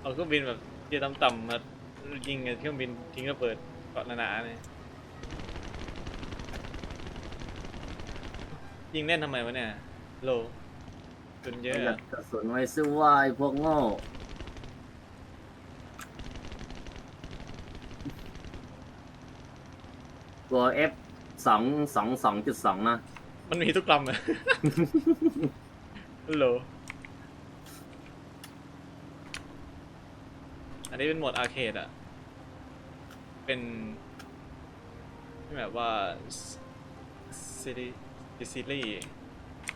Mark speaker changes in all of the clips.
Speaker 1: เอาเครื่องบินแบบเกียร์ต่ำๆมายิงกับเครื่องบินทิ้งระเบิดเกาะหนาๆเนี่ยยิงเล่นทำไมวะเนี่ยโลจุนเย
Speaker 2: ป
Speaker 1: อะ
Speaker 2: ระหยั
Speaker 1: อะ
Speaker 2: ดกระสุนไว้ซื้อว่าไอ้พวกโง่ตัว F สองสองสองจุดสองนะ
Speaker 1: มันมีทุกลำอะฮัลโหล อันนี้เป็นโหมดอาร์เคดอะเป็นที่แบบว่าซีรีส์ซีรีส์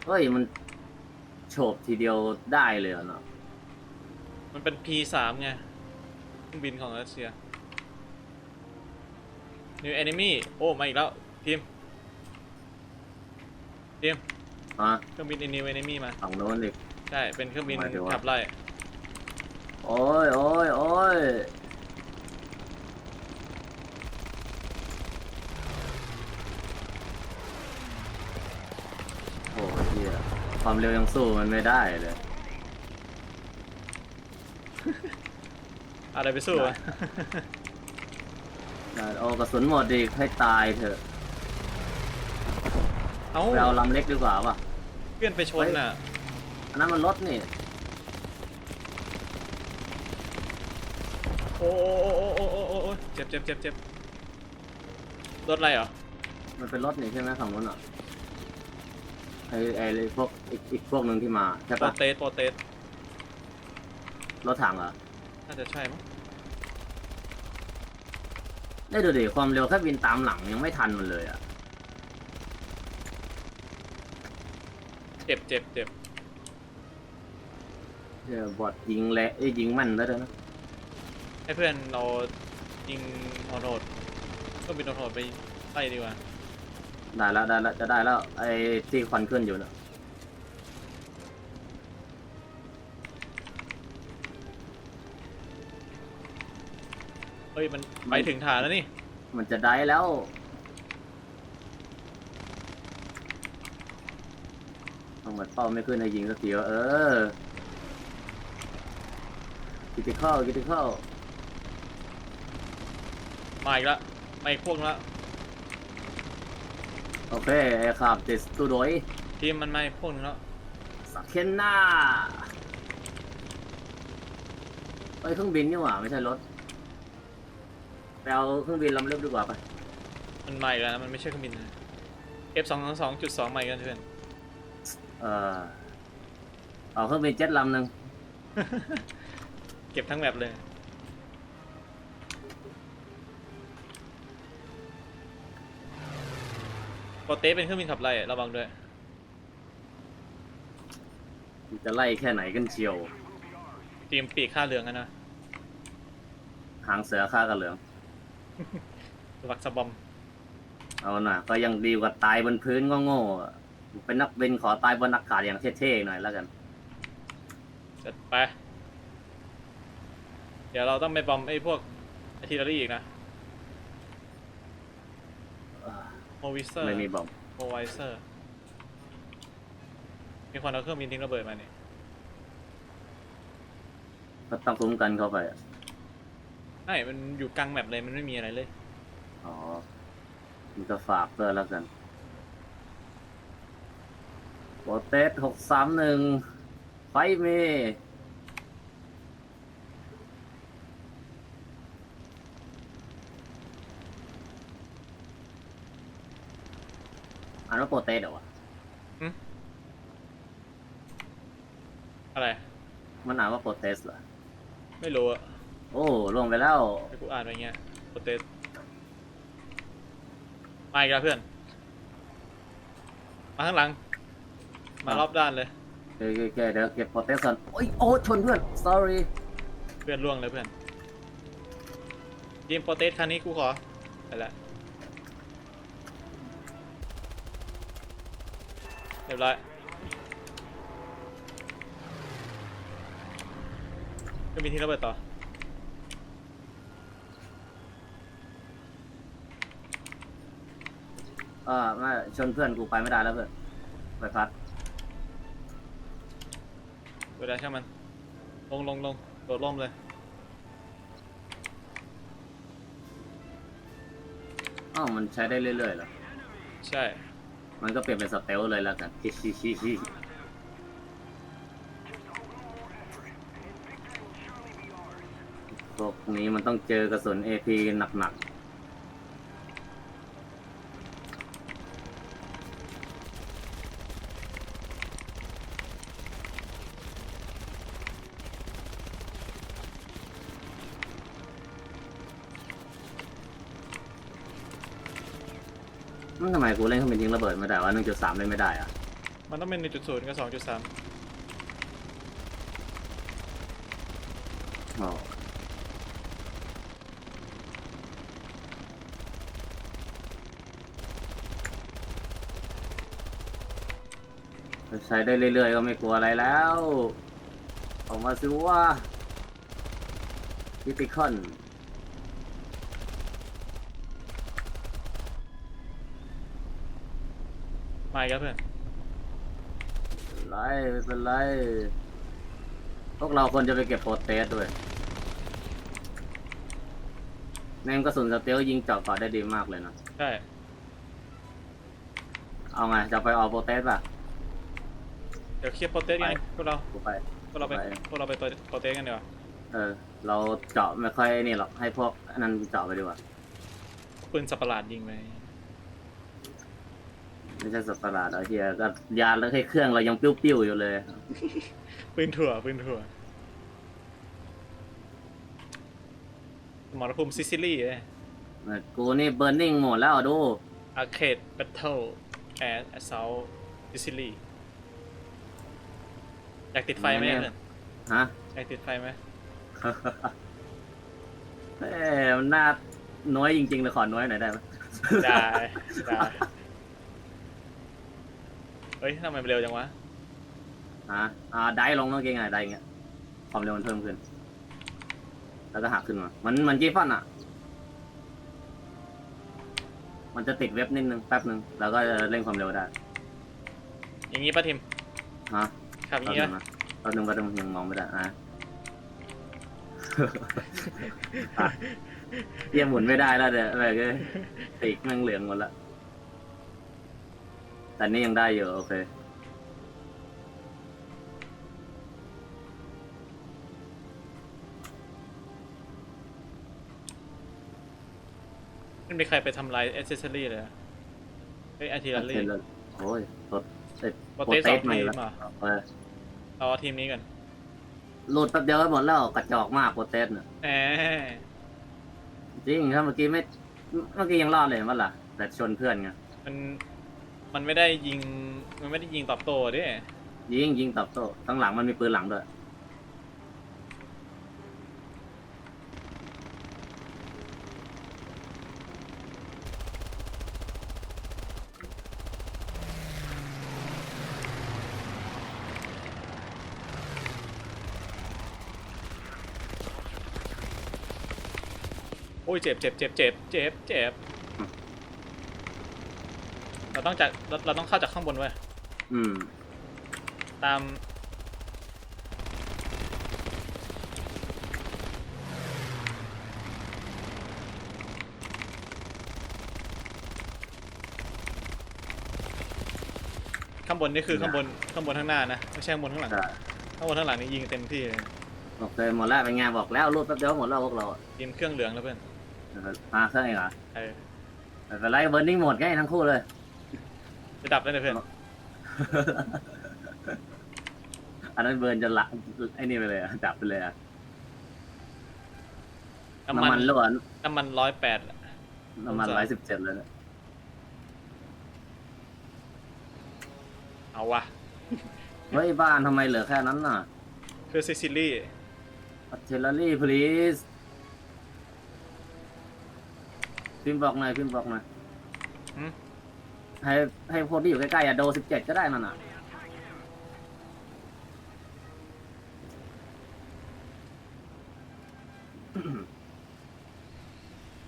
Speaker 2: เฮ้ยมันโฉบทีเดียวได้เลยเหรอเนาะ
Speaker 1: มันเป็น P3 ไงเครื่องบินของรัสเซีย New Enemy โอ้ มาอีกแล้ว ทีม ทีม
Speaker 2: ฮะ
Speaker 1: เครื่องบิน New Enemy มา
Speaker 2: ฝั่งโน้นอีก
Speaker 1: ใช่ เป็นเครื่องบิน
Speaker 2: หมายถึงว่า
Speaker 1: ขับไล่
Speaker 2: โอ้ยโอ้ยโอ้ยโอ้ยเฮีย ความเร็วยังสู้มันไม่ได้เลย
Speaker 1: อะไรไปสู้วะ
Speaker 2: โอ้กระสุนหมดดีให้ตายเถอะ
Speaker 1: เอ้า
Speaker 2: ไปเอาลำเล็กดีกว่าป่ะ
Speaker 1: เพื่อนไปชนน่ะ
Speaker 2: อันนั้นมันรถนี่
Speaker 1: โอ้โอ้โอ้โอ้โอ้โอ้โอ้เจ็บเจ็บเจ็บเจ็บรถอะไรเหรอ
Speaker 2: มันเป็นรถนี่ใช่ไหมฝั่งนู้นอะ ไอไอพวกอีกอีกพวกหนึ่งที่มาใช่
Speaker 1: โปร
Speaker 2: ปะ
Speaker 1: เตสโปรเตส
Speaker 2: รถถังเหรอ
Speaker 1: น่าจะใช่มั้ง
Speaker 2: ได้ดูดิความเร็วแค่บินตามหลังยังไม่ทันมันเลยอะ
Speaker 1: เจ็บเจ็บเจ็บ
Speaker 2: เดี๋ยวบอดยิงแหละเอ้ยยิงแมันแล้วด้วยนะ
Speaker 1: ให้เพื่อนเรายิงออโรดก็บินออโรดไปไล่ดีกว่า
Speaker 2: ได้แล้วได้แล้วจะได้แล้ว ไอ้ที่ควันขึ้นอยู่เนะ
Speaker 1: เฮ้ยมันไปถึงฐานแล้วนี่
Speaker 2: มันจะได้แล้ว ต้องมาเป้าไม่ขึ้นให้ยิงสักทีวะเออกิติเข้ากิติเข้า
Speaker 1: มาอีกแล้วมาอีกพวกนึงแล้ว
Speaker 2: โอเคไอ้ขับติดตัวโดย
Speaker 1: ทีมมันมาอีกพวกนึงแล้ว
Speaker 2: สักเคนหน้าไปเครื่องบินนี่หว่า ไม่ใช่รถไปเอาเครื่องบินลำเล็กดีกว่าไป
Speaker 1: มันมาอีกแล้วนะมันไม่ใช่เครื่องบินนะ F สองสองจุดสองใหม่กันเพื่อน
Speaker 2: เออเอาเครื่องบินเจ็ตลำหนึ่ง
Speaker 1: เก็บทั้งแมปเลย ปรเตสเป็นเครื่องบินขับไล่อะระวังด้วย
Speaker 2: จะไล่แค่ไหนกันเชียว
Speaker 1: ทีมปีกค่าเรืองกันนะ
Speaker 2: หางเสือฆ่ากันเหลือง
Speaker 1: วักสะบอม
Speaker 2: เอาหน่ะก็ยังดีกว่าตายบนพื้นก็โง่ๆอะเป็นนักบินขอตายบนอากาศอย่างเท่ๆหน่อยแล้วกัน
Speaker 1: จัดไป เดี๋ยวเราต้องไปบอมไอ้พวกอาร์ติลเลอรี่อีกนะ โมวิเซอร์
Speaker 2: ไม่มีบอม
Speaker 1: โมไวเซอร์ มีคนเอาเครื่องบินทิ้งระเบิดมาเนี่ย
Speaker 2: ก็ต้องคุ้มกันเข้าไปอะ
Speaker 1: ใช่มันอยู่กลางแมปเลยมันไม่มีอะไรเลย
Speaker 2: อ๋อมันก็ฝากเพื่อแล้วกันโปรเตสหกสามหนึ่งไฟเมอ่ ว่าโปรเตสเหรอวะ
Speaker 1: อะไร
Speaker 2: มันอ่านว่าโปรเตสเหรอ
Speaker 1: ไม่รู้อะ
Speaker 2: โอ้ลงไปแล้ว
Speaker 1: ให้กูอ่านไปเงี้ยโปรเตสมาอีกแล้วเพื่อน มาข้างหลัง มารอบด้านเลย
Speaker 2: โอเคโอเคเดี๋ยวเก็บโปรเตสก่อนโอ้ยโอ้ชนเพื่อน sorry
Speaker 1: เพื่อนล่วงเลยเพื่อนทีมโปรเตสครั้งนี้กูขอไปละ รียบร้อยก็มีที่ระเบิดต่อ
Speaker 2: เออไม่ชนเพื่อนกูไปไม่ได้แล้วเพื่อนไปพัด
Speaker 1: เวลาช่างมัน ลงลงลงโดดร่มเลย
Speaker 2: อ้าวมันใช้ได้เรื่อยๆเหรอ
Speaker 1: ใช่
Speaker 2: มันก็เปลี่ยนเป็นสเตลเลยแล้วกันฮิฮิฮิฮิพวกนี้มันต้องเจอกระสุน AP หนักๆ ทำไมกูเล่นเครื่องบินยิงระเบิดไม่ได้วะ1.3เล่นไม่ได้อะ
Speaker 1: มันต้องเป็น1.0กับ2.3
Speaker 2: อ๋อใช้ได้เรื่อยๆก็ไม่กลัวอะไรแล้ว ออกมาสิว่าพิติคอนา
Speaker 1: อีกแล้วเพื่อน
Speaker 2: ไรไม่เป็นไร พวกเราควรจะไปเก็บโปรเตสด้วยแม่งกระสุนสเตลยิงเจาะเกาะได้ดีมากเลยนะ
Speaker 1: ใช่
Speaker 2: เอาไงจะไปออกโปรเตสป่ะ
Speaker 1: เดี๋ยวเคลียร์โปรเตสกัน
Speaker 2: ไป
Speaker 1: พวกเรา
Speaker 2: กูไป
Speaker 1: พวกเราไป
Speaker 2: ไป
Speaker 1: พวกเราไปตัวโปรเตสกันดีกว่า
Speaker 2: เออ เราเจาะไม่ค่อยนี่หรอกให้พวกอันนั้นเจาะไปดีกว่า
Speaker 1: ปืนสับประหลาดยิงไหม
Speaker 2: ไม่ใช่สัตว์ประหลาดเอาเฮียก็ยานแล้วให้เครื่องเรายังปิ้วๆอยู่เลย
Speaker 1: ปืนถั่วปืนถั่วสมรภูมิซิซิลีเอ้
Speaker 2: กูนี่เบ r ร์ i นิ่งหมดแล้วดู
Speaker 1: อาร์เคดแบทเทิลแอร์แอสซาลซิซิลีอยากติดไฟไหม
Speaker 2: ไม่
Speaker 1: เพื่อน
Speaker 2: ฮะ
Speaker 1: อยากติดไฟไหม
Speaker 2: เอ้ยมันน่าน้อยจริงๆเลยขอน้อยหน่อยได้ไหม
Speaker 1: ได้ได้ เฮ้ยทำไมมันเร็วจังวะ
Speaker 2: ฮะอ่าได้ลงเมื่อกี้ไงได้เงี้ยความเร็วมันเพิ่มขึ้น แล้วก็หักขึ้นมา มันมันกี้ฟันอะ มันจะติดเว็บนิดนึงแป๊บนึง แล้วก็จะเร่งความเร็วได้
Speaker 1: อย่างงี้ป่ะทิม
Speaker 2: ฮะ
Speaker 1: ขับอ
Speaker 2: แป๊
Speaker 1: ย่า
Speaker 2: บ
Speaker 1: ง
Speaker 2: นึ
Speaker 1: งี้
Speaker 2: ง
Speaker 1: ปะ
Speaker 2: นะแป๊บนึงแป๊บนึงยังมองไม่ได้อะ อะเยี่ยหมุนไม่ได้แล้วเดี๋ยวแบบก็ปีกแม่งเหลืองหมดละ แต่นี่ยังได้อยู่โอเค
Speaker 1: ไม่มีใครไปทำลายแอ c เซสซอรี่เลยอะเฮ้ยอาร์ติลเลอรี่
Speaker 2: โอ้ยรถเอ้ย
Speaker 1: โปรเตสสอง
Speaker 2: ใหม่
Speaker 1: ทีม
Speaker 2: ละ
Speaker 1: อะ
Speaker 2: เออ
Speaker 1: เอาทีมนี้กัน
Speaker 2: หลุดแป๊บเดียวก็หมดแล้วกระจอกมากโปรเตสเนี่ย
Speaker 1: แหม
Speaker 2: จริงถ้าเมื่อกี้ไม่ เมื่อกี้ยังรอดเลยเห็นปะล่ะ แต่ชนเพื่อนไง
Speaker 1: มัน มันไม่ได้ยิง มันไม่ได้ยิงตอบโต้ดิ
Speaker 2: ยิงยิงตอบโต้ข้างหลังมันมีปืนหลังด้วย
Speaker 1: โอ้ยเจ็บเจ็บเจ็บเจ็บเจ็บเจ็บ เราต้องจากเราเราต้องเข้าจากข้างบนเว้ย
Speaker 2: อืม
Speaker 1: ตาม ข้างบนนี่คือข้างบนข้างบนข้างหน้านะไม่ใช่ข้างบนข้างหลัง
Speaker 2: ใช่
Speaker 1: ข้างบนข้างหลังนี่ยิงเต็มที่เลย
Speaker 2: โอเคหมดแล้วเป็นไงบอกแล้วรูดแป๊บเดียวหมดแล้วพวกเราอะ
Speaker 1: ทีมเครื่องเหลืองแล้วเพื่อน
Speaker 2: มาเครื่องเองเหรอ
Speaker 1: เออ
Speaker 2: ไม่เป็นไรเบ r ร์ i นิ่งหมดไงทั้งคู่เลย
Speaker 1: จะ ดับแล้วนะเพื่อน
Speaker 2: อันนั้นเบิร์นจะละไอ้นี่ไปเลยอะดับไปเลยอะ
Speaker 1: น้ำ
Speaker 2: น้ำ
Speaker 1: มั
Speaker 2: มันนล้วน
Speaker 1: น้ำมันร้อยแปด
Speaker 2: น้ำมันร้อยสิบเจ็ดเลยนะ
Speaker 1: เอาวะ
Speaker 2: เฮ้ยบ้านทำไมเหลือแค่นั้นน่ะ
Speaker 1: เพื่อซิซิลี่
Speaker 2: เทเลอรี่ please พิมพ์บอกหน่อยพิมพ์บอกหน่อย
Speaker 1: หืม
Speaker 2: ให้ให้พวกที่อยู่ใกล้ๆอะโดสิบเจ็ดก็ได้นั่นน่ะ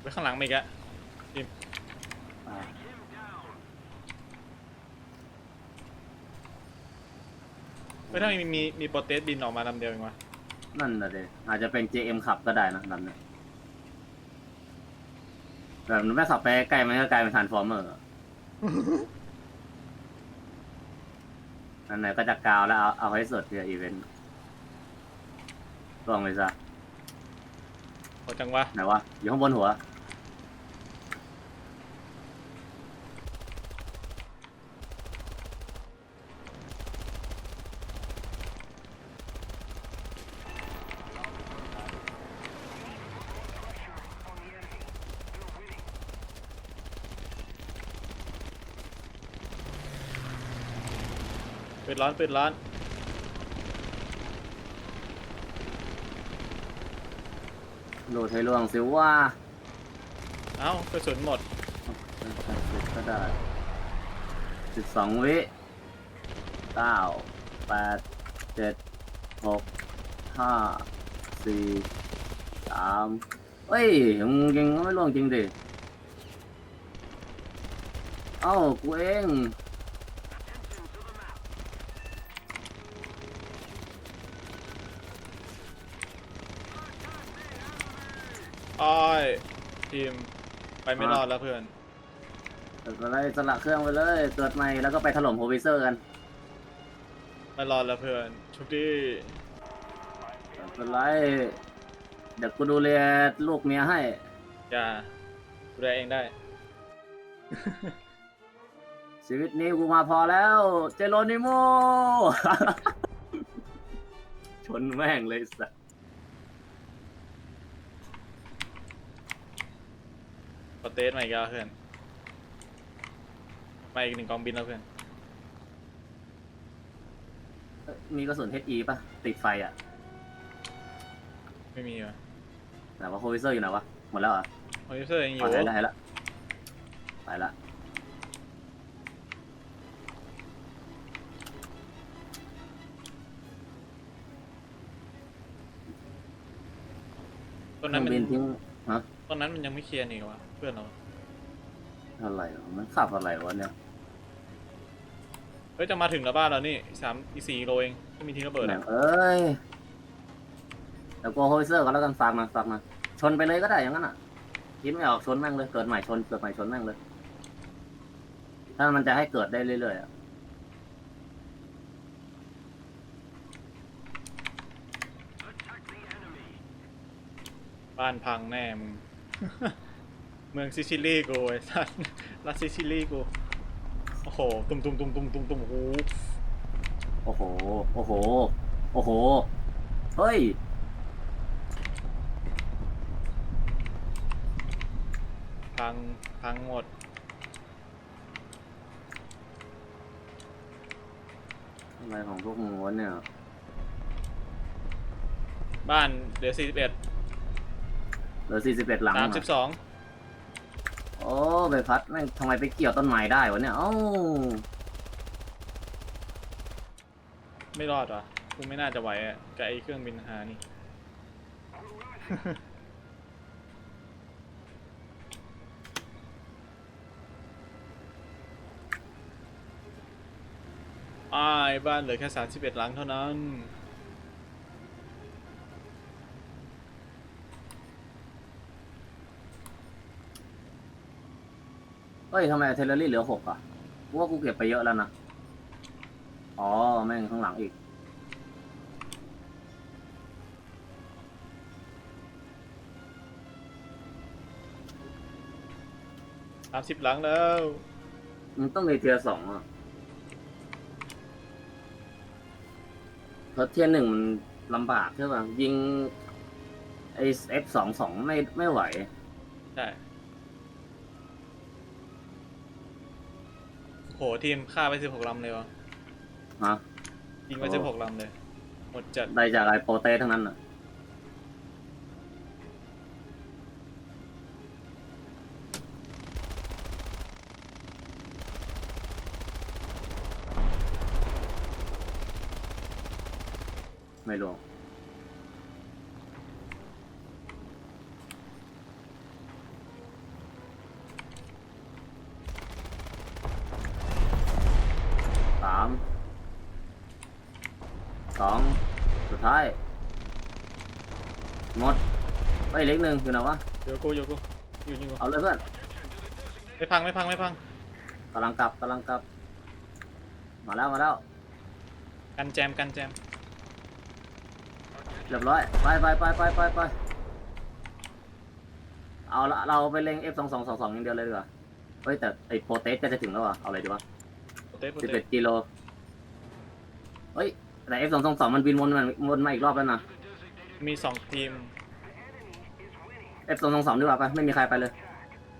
Speaker 1: ไว้ข้างหลังมาอีกอะเฮ้ยถ้ามีมีมีโปรเตสบินออกมาลำเดียวเองวะ
Speaker 2: นั่นน่ะเดอาจจะเป็น JM ขับก็ได้นะลำเนี้ยแบบมันไม่ขับไปใกล้มันก็กลายเป็นทานฟอร์เมอร์อั นไหนก็จะกาวแล้วเอาเอาให้สุดเพื่ออีเวนต์ลองไปซะ
Speaker 1: โหจังวะ
Speaker 2: ไหนวะอยู่ข้างบนหัว
Speaker 1: ปิดร้านปิดร้าน
Speaker 2: โหลดให้ล่วงสิว่า
Speaker 1: เอ้ากระสุนหมด
Speaker 2: ก็ได้สิบสองวิเก้าแปดเจ็ดหกห้าสี่สามเฮ้ยมึงยิงไม่ล่วงจริงดิเอ้ากูเอง
Speaker 1: ทีมไปไม่รอดแล้วเพื่อน
Speaker 2: เกิดอะไรสละเครื่องไปเลยเกิดใหม่แล้วก็ไปถล่มโฮวิเซอร์กัน
Speaker 1: ไม่รอดแล้วเพื่อนโชุกดี
Speaker 2: เกิดอะไรเดี๋ยวกูดูแลลูกเมียให้
Speaker 1: อย่าดูแลเองได้
Speaker 2: ชีวิตนี้กูมาพอแล้ว เจโรนิโม ชนแม่งเลยสัส
Speaker 1: สเตสใหม่อีกแล้วเพื่อน มาอีกหนึ่งกองบินแล้วเพื่อน
Speaker 2: เอ้ยมีกระสุน HE ป่ะ ติดไฟอะ
Speaker 1: ไม่มีวะ
Speaker 2: แต่ว่าโฮวิเซอร์อยู่ไหนวะ หมดแล้วเหรอะ
Speaker 1: คอมพิวเตอร์ยังอ
Speaker 2: อ๋อยู่ หายละหายละไปละ
Speaker 1: ตอน
Speaker 2: เค
Speaker 1: นั้
Speaker 2: รื่อนง
Speaker 1: มัน
Speaker 2: บินทิ้งฮะ
Speaker 1: ตอนนั้นมันยังไม่เคลียร์นี่วะเพื่อนเรา
Speaker 2: อะไรวะมันขับอะไรวะเนี่ย
Speaker 1: เฮ้ยจะมาถึงแล้วบ้านแล้วนี่สามอีสี่โลเองไม่มีทิ้งระเบิด
Speaker 2: แม่
Speaker 1: อะ
Speaker 2: งเอ้ยเดี๋ยวกูโฮวิเซอร์ก็แล้วกันฝากมาฝากมา ชนไปเลยก็ได้อย่างนั้นอะคิดไม่ออกชนแม่งเลย เกิดใหม่ชนเกิดใหม่ชนแม่งเลย ถ้ามันจะให้เกิดได้เรื่อยๆอะ
Speaker 1: บ้านพังแน่มึง เมืองซิซิลีกูไอ้สัสรัฐซิซิลีกู โอ้โห ตุ้มตุ้มตุ้มตุ้มตุ้มตุ้มโอ้โห
Speaker 2: โอ้โห โอ้โห โอ้โห เฮ้ย
Speaker 1: พัง พังหมด
Speaker 2: อะไรของพวกมึงวะเนี่ย
Speaker 1: บ้านเหลือสี่สิบเอ็ด
Speaker 2: เหลือสี่สิบเอ็ดหลัง
Speaker 1: สามสิบสอง
Speaker 2: โอ้ใบพัดแม่งทำไมไปเกี่ยวต้นไม้ได้วะเนี่ยเอ้า
Speaker 1: ไม่รอดวะกูไม่น่าจะไหวอะกับไอ้เครื่องบินหานี่ อ้ายบ้านเหลือแค่สามสิบเอ็ดหลังเท่านั้น
Speaker 2: เฮ้ยทำไมเทเลอรี่เหลือหกอะกูว่ากูเก็บไปเยอะแล้วนะ อ๋อ แม่งข้างหลังอีก
Speaker 1: สามสิบหลังแล้ว
Speaker 2: มันต้องมีเทียร์สองอะเพราะเทียร์หนึ่งมันลำบากใช่ป่ะยิงไอเอฟสองสองไม่ไม่ไหว
Speaker 1: ใช่ หทีมฆ่าไปสิบหกลำเลยวะ
Speaker 2: ฮะ
Speaker 1: ยิงไป
Speaker 2: โอ้
Speaker 1: สิบหกลำเลย หมดจัด
Speaker 2: ได้จากไอโปเต้ทั้งนั้นอะไม่รู้ สาม สอง สุดท้าย หมด ไปเล็กหนึ่งอยู่ไหนวะ
Speaker 1: เดี๋ยวกูเดี๋ยวกูอยู่ยิงกู
Speaker 2: เอาเลยเพื่อน
Speaker 1: ไม่พังไม่พังไม่พัง
Speaker 2: กำลังกลับกำลังกลับ มาแล้วมาแล้ว
Speaker 1: กันแจมกันแจม
Speaker 2: เรียบร้อยไปไปไปไปไปไปเอาละเราไปเล็ง F สองสองสองสองอย่างเดียวเลยดีกว่าเฮ้ยแต่ไอ้โปรเตสก็จะถึงแล้วว่ะเอาอะไรดีวะ
Speaker 1: โปรเตสโปร
Speaker 2: สิบ
Speaker 1: เต
Speaker 2: เอ็
Speaker 1: ส
Speaker 2: ดกิโลเฮ้ยแต่ F สองสองสองมันบินวนมาวนมาอีกรอบแล้วนะ
Speaker 1: มีสองทีม
Speaker 2: F สองสองสองดีกว่าไปไม่มีใครไปเลย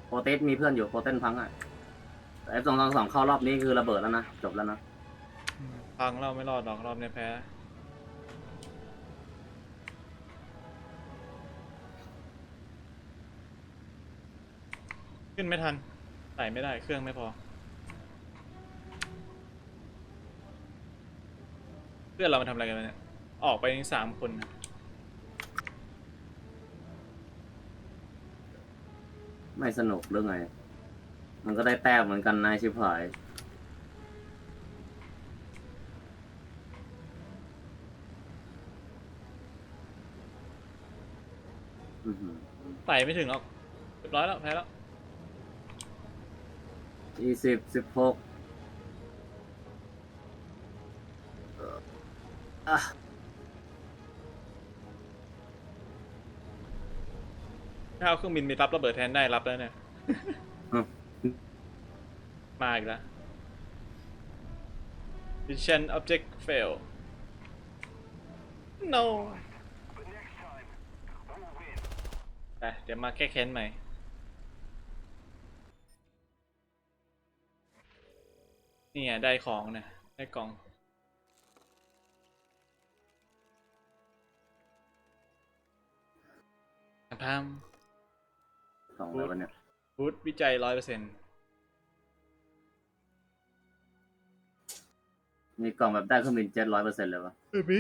Speaker 2: โปรเตสมีเพื่อนอยู่โปรเตสพังอะแต่ F สองสองสองเข้ารอบนี้คือระเบิดแล้วนะจบแล้วนะ
Speaker 1: พังเราไม่รอดหรอกรอบเนี้ยแพ้ ขึ้นไม่ทันไต่ไม่ได้เครื่องไม่พอ เพื่อนเรามาทำอะไรกันวะเนี่ย ออกไปสามคนนะ
Speaker 2: ไม่สนุกหรือไง มันก็ได้แต้มเหมือนกันนายชิบหาย อื้อหือ
Speaker 1: ไต่ไม่ถึงหรอกเรียบร้อยแล้วแพ้แล้ว
Speaker 2: ยี่สิบสิบหกอะ
Speaker 1: ถ้าเอาเครื่องบินมีรับระเบิดแทนได้รับแล้วเนี่ย
Speaker 2: อืม
Speaker 1: มาอีกแล้ว Mission object fail no ไปเดี๋ยวมาแก้แค้นใหม่ นี่ไงได้ของเนี่ยได้กล่อง พาม
Speaker 2: สองแล้ววะเนี่ย
Speaker 1: บูธวิจัยร้อยเปอร์เซ็นต์
Speaker 2: มีกล่องแบบได้เครื่องบินเจ็ดร้อยเปอร์เซ็นต์เลยวะ
Speaker 1: เออมี